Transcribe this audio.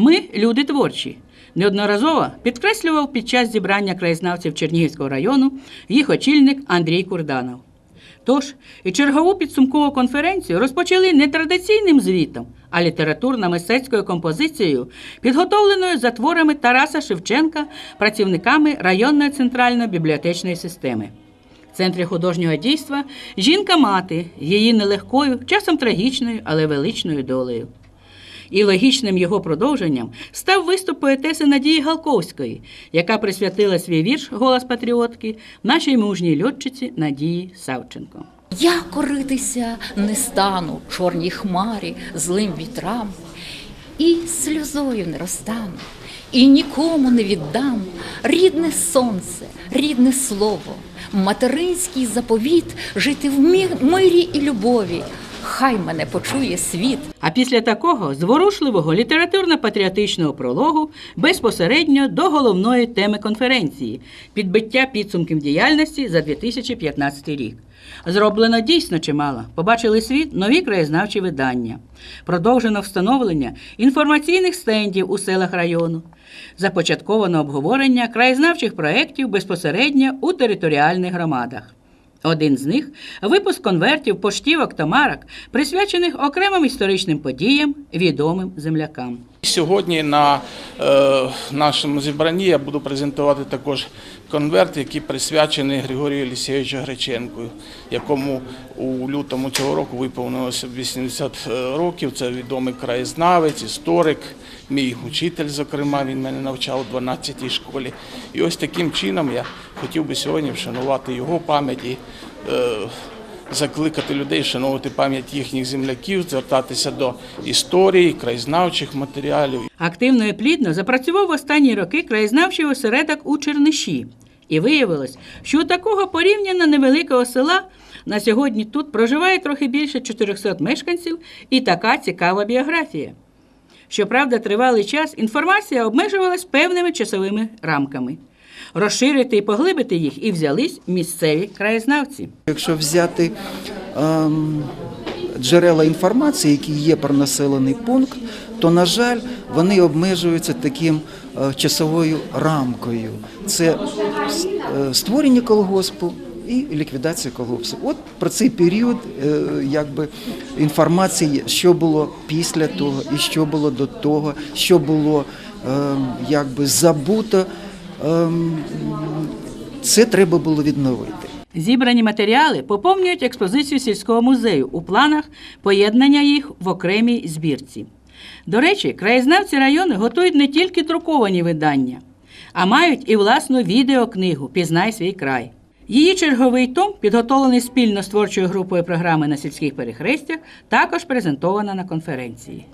Ми люди творчі. Неодноразово підкреслював під час зібрання краєзнавців Чернігівського району їх очільник Андрій Курданов. Тож і чергову підсумкову конференцію розпочали не традиційним звітом, а літературно-мистецькою композицією, підготовленою за творами Тараса Шевченка працівниками районної центральної бібліотечної системи. В центрі художнього дійства жінка-мати, її нелегкою, часом трагічною, але величною долею. І логічним його продовженням став виступ поетеси Надії Галковської, яка присвятила свій вірш Голос патріотки нашій мужній льотчиці Надії Савченко. Я коритися не стану чорній хмарі, злим вітрам, і сльозою не розтану, і нікому не віддам рідне сонце, рідне слово, материнський заповіт жити в мирі і любові. Хай мене почує світ. А після такого зворушливого літературно-патріотичного прологу безпосередньо до головної теми конференції підбиття підсумків діяльності за 2015 рік. Зроблено дійсно чимало. Побачили світ нові краєзнавчі видання. Продовжено встановлення інформаційних стендів у селах району. Започатковано обговорення краєзнавчих проєктів безпосередньо у територіальних громадах. Один з них випуск конвертів, поштівок та марок, присвячених окремим історичним подіям, відомим землякам. Сьогодні на е, нашому зібранні я буду презентувати також конверт, який присвячений Григорію Олексійовичу Греченку, якому у лютому цього року виповнилося 80 років. Це відомий краєзнавець, історик, мій учитель, зокрема, він мене навчав у 12-й школі. І ось таким чином я хотів би сьогодні вшанувати його пам'ять і е, закликати людей вшановувати пам'ять їхніх земляків, звертатися до історії, краєзнавчих матеріалів. Активно і плідно запрацював в останні роки краєзнавчий осередок у Черниші. І виявилось, що у такого порівняно невеликого села на сьогодні тут проживає трохи більше 400 мешканців і така цікава біографія. Щоправда, тривалий час інформація обмежувалась певними часовими рамками. Розширити і поглибити їх і взялись місцеві краєзнавці. Якщо взяти ем, джерела інформації, які є про населений пункт, то, на жаль, вони обмежуються таким е, часовою рамкою. Це е, створення колгоспу. І ліквідація колгоспу. От про цей період е, якби інформації, що було після того, і що було до того, що було ем, якби забуто, це треба було відновити. Зібрані матеріали поповнюють експозицію сільського музею у планах поєднання їх в окремій збірці. До речі, краєзнавці району готують не тільки друковані видання, а мають і власну відеокнигу Пізнай свій край. Її черговий том, підготовлений спільно з творчою групою програми на сільських перехрестях, також презентовано на конференції.